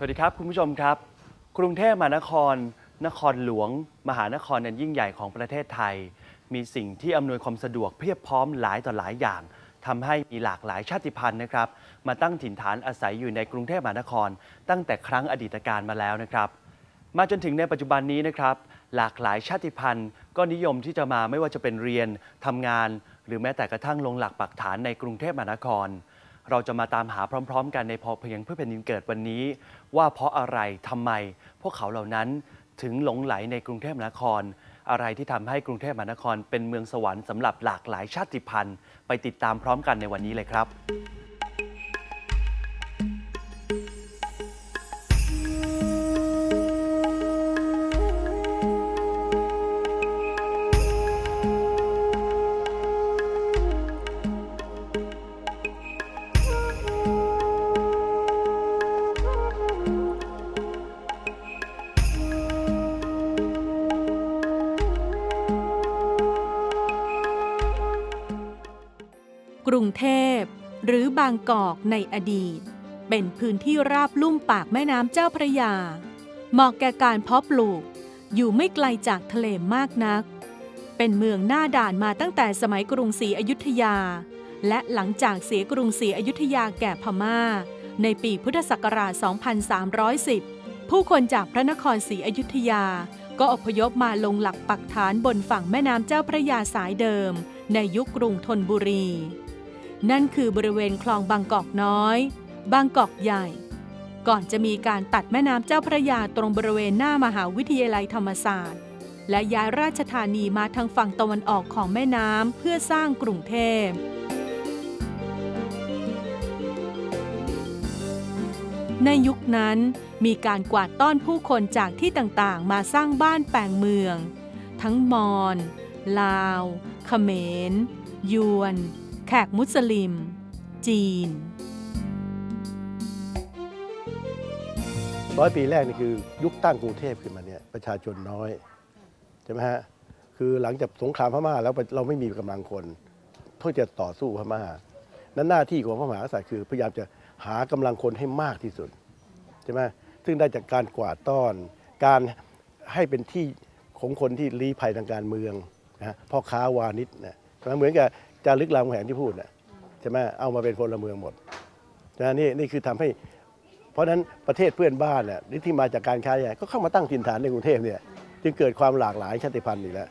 สวัสดีครับ คุณผู้ชมครับ กรุงเทพมหานคร นครหลวง มหานครอันยิ่งใหญ่ของประเทศไทย มีสิ่งที่อำนวยความสะดวกเพียบพร้อมหลายต่อหลายอย่างทำให้มีหลากหลายชาติพันธุ์นะครับ มาตั้งถิ่นฐานอาศัยอยู่ในกรุงเทพมหานคร ตั้งแต่ครั้งอดีตการมาแล้วนะครับ มาจนถึงในปัจจุบันนี้นะครับ หลากหลายชาติพันธุ์ ก็นิยมที่จะมาไม่ว่าจะเป็นเรียนทำงาน หรือแม้แต่กระทั่งลงหลักปักฐานในกรุงเทพมหานคร เราจะมาตามหาพร้อม ๆ กันในพอเพียงเพื่อแผ่นดินเกิดวันนี้ ว่าเพราะอะไรทำไม พวกเขาเหล่านั้นถึงหลงไหลในกรุงเทพมหานคร อะไรที่ทำให้กรุงเทพมหานครเป็นเมืองสวรรค์สำหรับหลากหลายชาติพันธุ์ ไปติดตามพร้อมกันในวันนี้เลยครับ รุงเทพ หรือบางกอกในอดีต เป็นพื้นที่ราบลุ่มปากแม่น้ำเจ้าพระยา เหมาะแก่การเพาะปลูก อยู่ไม่ไกลจากทะเลมากนัก เป็นเมืองหน้าด่านมาตั้งแต่สมัยกรุงศรีอยุธยา และหลังจากเสียกรุงศรีอยุธยาแก่พม่า ในปีพุทธศักราช 2310 ผู้คนจากพระนครศรีอยุธยาก็อพยพมาลงหลักปักฐานบนฝั่งแม่น้ำเจ้าพระยาสายเดิม ในยุคกรุงธนบุรี นั่นคือบริเวณคลองบางกอกน้อย บางกอกใหญ่ ก่อนจะมีการตัดแม่น้ำเจ้าพระยาตรงบริเวณหน้ามหาวิทยาลัยธรรมศาสตร์ และย้ายราชธานีมาทางฝั่งตะวันออกของแม่น้ำเพื่อสร้างกรุงเทพในยุคนั้นมีการกวาดต้อนผู้คนจากที่ต่างๆ มาสร้างบ้านแปลงเมือง ทั้งมอญลาว เขมร ยวน แขกมุสลิม จีน ร้อยปีแรกนี่คือยุคตั้งกรุงเทพขึ้นมาเนี่ยประชาชนน้อยใช่ไหมฮะคือหลังจากสงครามพม่าแล้วเราไม่มีกำลังคน เพื่อจะต่อสู้พม่า นั้นหน้าที่ของพระมหากษัตริย์คือพยายามจะหากำลังคนให้มากที่สุดใช่ไหมซึ่งได้จากการกวาดต้อน การให้เป็นที่ของคนที่ลี้ภัยทางการเมืองนะพ่อค้าวานิชนะเหมือนกับ จารึกรามคำแหงที่พูดนะใช่ไหมเอามาเป็นพลเมืองหมดนะนี่นี่คือทำให้ เพราะฉะนั้นประเทศเพื่อนบ้านเนี่ยที่มาจากการค้าใหญ่ก็เข้ามาตั้งถิ่นฐานในกรุงเทพเนี่ยจึงเกิดความหลากหลายชาติพันธุ์อีกแล้ว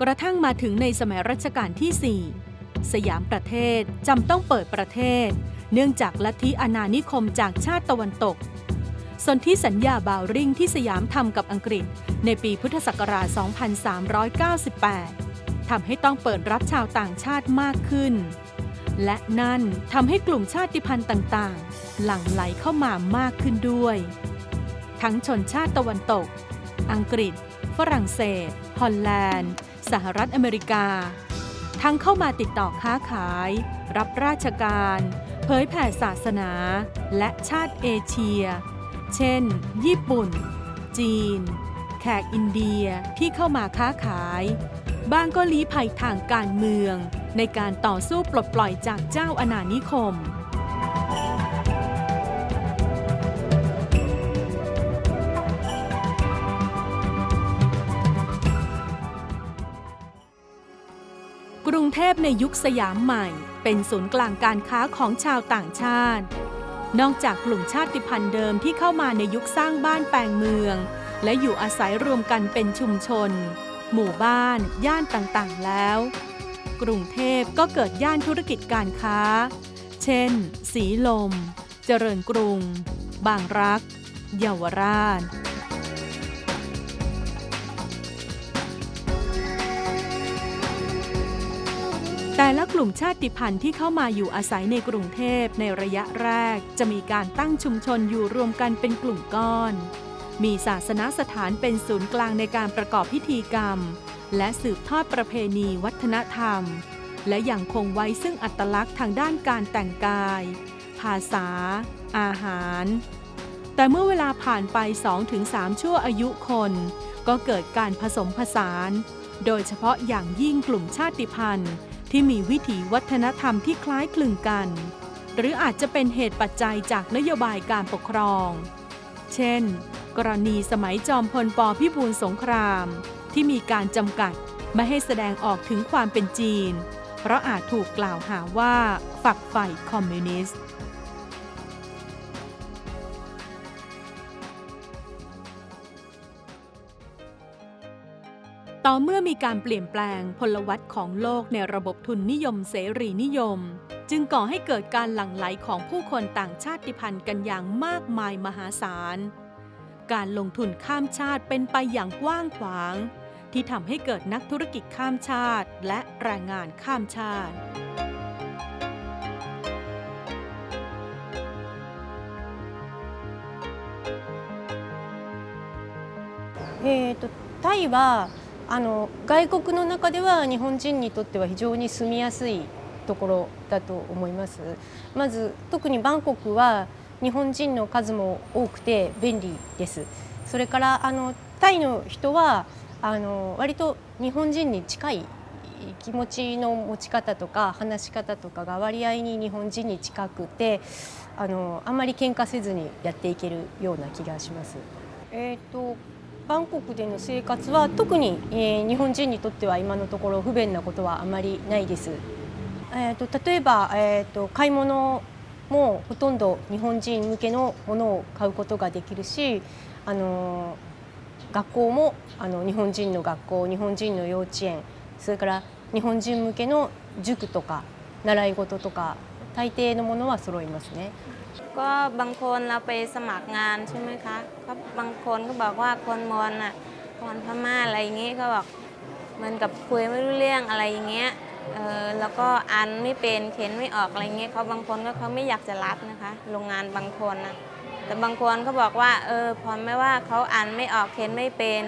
กระทั่งมาถึงในสมัยรัชกาลที่ 4 สยามประเทศจำต้องเปิดประเทศ เนื่องจากลัทธิอาณานิคมจากชาติตะวันตกส่วนที่สัญญาบาวริงที่สยามทำกับอังกฤษ ในปีพุทธศักราช 2398 ทำให้ต้องเปิดรับชาวต่างชาติมากขึ้น และนั่นทำให้กลุ่มชาติพันธุ์ต่างๆ หลั่งไหลเข้ามามากขึ้นด้วย ทั้งชนชาติตะวันตก อังกฤษ ฝรั่งเศส ฮอลแลนด์ สหรัฐอเมริกา ทั้งเข้ามาติดต่อค้าขาย รับราชการ เผยแผ่ศาสนา และชาติเอเชีย เช่น ญี่ปุ่น จีน แขกอินเดียที่เข้ามาค้าขาย บ้างก็ลี้ภัยทางการเมือง ในการต่อสู้ปลดปล่อยจากเจ้าอาณานิคม กรุงเทพในยุคสยามใหม่ เป็นศูนย์กลางการค้าของชาวต่างชาติ นอกจากกลุ่มชาติพันธุ์เดิมที่เข้ามาในยุคสร้างบ้านแปลงเมือง และอยู่อาศัยรวมกันเป็นชุมชน หมู่บ้าน ย่านต่างๆแล้ว กรุงเทพก็เกิดย่านธุรกิจการค้า เช่น สีลม เจริญกรุง บางรัก เยาวราชแต่ละกลุ่มชาติพันธุ์ที่เข้ามาอยู่อาศัยในกรุงเทพในระยะแรก จะมีการตั้งชุมชนอยู่รวมกันเป็นกลุ่มก้อน มีศาสนสถานเป็นศูนย์กลางในการประกอบพิธีกรรม และสืบทอดประเพณีวัฒนธรรม และยังคงไว้ซึ่งอัตลักษณ์ทางด้านการแต่งกาย ภาษา อาหาร แต่เมื่อเวลาผ่านไป 2-3 ชั่วอายุคน ก็เกิดการผสมผสาน โดยเฉพาะอย่างยิ่งกลุ่มชาติพันธุ์ ที่มีวิถีวัฒนธรรมที่คล้ายคลึงกัน หรืออาจจะเป็นเหตุปัจจัยจากนโยบายการปกครอง เช่น กรณีสมัยจอมพลปพิบูลสงคราม ที่มีการจำกัดไม่ให้แสดงออกถึงความเป็นจีน เพราะอาจถูกกล่าวหาว่าฝักใฝ่คอมมิวนิสต์ต่อเมื่อมีการเปลี่ยนแปลงพลวัตของโลกในระบบทุนนิยมเสรีนิยม จึงก่อให้เกิดการหลั่งไหลของผู้คนต่างชาติพันธุ์กันอย่างมากมายมหาศาล การลงทุนข้ามชาติเป็นไปอย่างกว้างขวาง ที่ทำให้เกิดนักธุรกิจข้ามชาติ และแรงงานข้ามชาติ えー、とタイはあの外国の中では日本人にとっては非常に住みやすいところだと思いますまず特にバンコクは 日本人の数も多くて便利ですそれからあのタイの人はあの割と日本人に近い気持ちの持ち方とか話し方とかが割合に日本人に近くてあのあんまり喧嘩せずにやっていけるような気がします。えー、とバンコクでの生活は特に、えー日本人にとっては今のところ不便なことはあまりないです。えー、と例えば、えー、と買い物もほとんど日本人向けのものを買うことができるし、あの学校もあの日本人の学校日本人の幼稚園それから日本人向けの塾とか習い事とか大抵のものは揃いますね。 ก็บางคนเราไปสมัครงานใช่ไหมคะก็บางคนก็บอกว่าคนมอญน่ะคนพม่าอะไรอย่างงี้ก็บอกเหมันกับคุยไม่รู้เรื่องอะไรอย่างเงี้ย เออแล้วก็อ่านไม่เป็นเขียนไม่ออกอะไรเงี้ยเขาบางคนก็เขาไม่อยากจะรับนะคะ โรงงานบางคนนะแต่บางคนก็บอกว่าเออพอไม่ว่าเขาอ่านไม่ออกเขียนไม่เป็น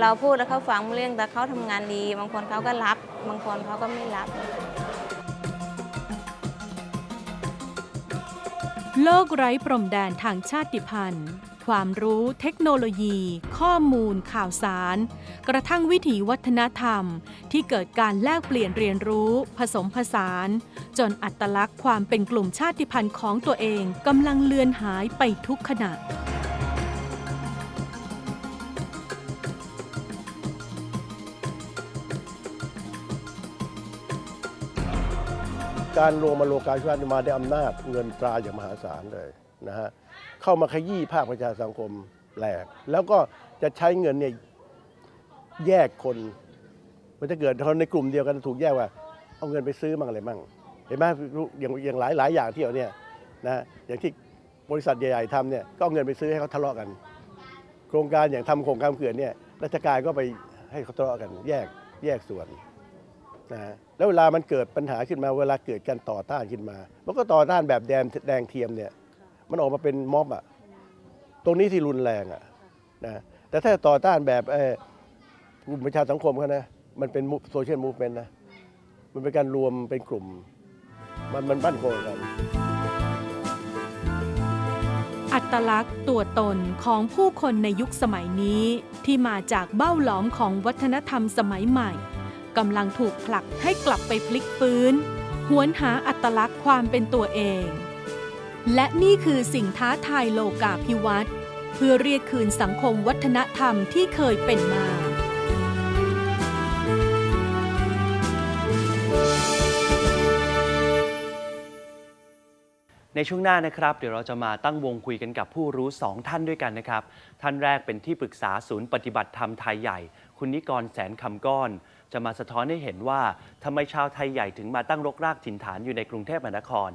เราพูดแล้วเขาฟังเรื่องแต่เขาทำงานดี บางคนเขาก็รับ บางคนเขาก็ไม่รับ โลกไร้พรมแดนทางชาติพันธุ์ ความรู้เทคโนโลยี ข้อมูลข่าวสาร กระทั่งวิถีวัฒนธรรมที่เกิดการแลกเปลี่ยนเรียนรู้ ผสมผสาน จนอัตลักษณ์ความเป็นกลุ่มชาติพันธุ์ของตัวเองกำลังเลือนหายไปทุกขณะการรวมมาโลกาภิวัตน์มาได้อำนาจเงินตราอย่างมหาศาลเลยนะฮะเข้ามาขยี้ภาคประชาสังคมแหลก แล้วก็จะใช้เงินเนี่ย แยกคน มันจะเกิดคนในกลุ่มเดียวกันถูกแยกว่า เอาเงินไปซื้อมั่งอะไรมั่ง เห็นไหมอย่างอย่างหลายหลายอย่างที่เอาเนี่ยนะอย่างที่บริษัทใหญ่ๆทำเนี่ยก็เอาเงินไปซื้อให้เขาทะเลาะกัน โครงการอย่างทำโครงการเขื่อนเนี่ยราชการก็ไปให้เขาทะเลาะกัน แยกแยกส่วนนะแล้วเวลามันเกิดปัญหาขึ้นมาเวลาเกิดการต่อต้านขึ้นมา มันก็ต่อต้านแบบแดงแดงเทียมเนี่ย มันออกมาเป็นม็อบอะตรงนี้ที่รุนแรงอะนะแต่ถ้าต่อต้านแบบเออ กลุ่มประชาสังคมเขานะ มันเป็นโซเชียลมูฟเมนต์นะ มันเป็นการรวมเป็นกลุ่ม มันมันบ้านโคงกัน อัตลักษณ์ตัวตนของผู้คนในยุคสมัยนี้ที่มาจากเบ้าหลอมของวัฒนธรรมสมัยใหม่กำลังถูกผลักให้กลับไปพลิกฟื้น หวนหาอัตลักษณ์ความเป็นตัวเอง และนี่คือสิ่งท้าทายโลกาภิวัตน์เพื่อเรียกคืนสังคมวัฒนธรรมที่เคยเป็นมา ในช่วงหน้านะครับเดี๋ยวเราจะมาตั้งวงคุยกันกับผู้รู้สองท่านด้วยกันนะครับ ท่านแรกเป็นที่ปรึกษาศูนย์ปฏิบัติธรรมไทยใหญ่ คุณนิกรแสนคำก้อน จะมาสะท้อนให้เห็นว่าทำไมชาวไทยใหญ่ถึงมาตั้งรกรากถิ่นฐานอยู่ในกรุงเทพมหานคร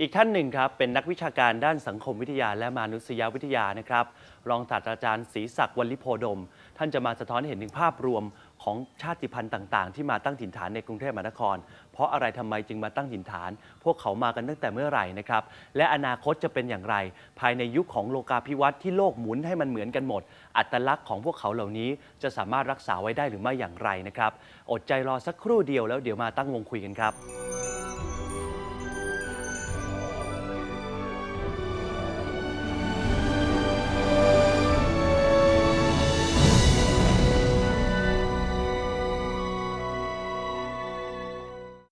อีกท่านหนึ่งครับเป็นนักวิชาการด้านสังคมวิทยาและมนุษยวิทยานะครับ รองศาสตราจารย์ศรีศักดิ์วลิโพดม ท่านจะมาสะท้อนให้เห็นถึงภาพรวม ของชาติพันธุ์ต่างๆ ที่มาตั้งถิ่นฐานในกรุงเทพมหานคร เพราะอะไรทำไมจึงมาตั้งถิ่นฐาน พวกเขามากันตั้งแต่เมื่อไหร่นะครับ และอนาคตจะเป็นอย่างไร ภายในยุคของโลกาภิวัตน์ที่โลกหมุนให้มันเหมือนกันหมด อัตลักษณ์ของพวกเขาเหล่านี้จะสามารถรักษาไว้ได้หรือไม่อย่างไรนะครับ อดใจรอสักครู่เดียวแล้วเดี๋ยวมาตั้งวงคุยกันครับ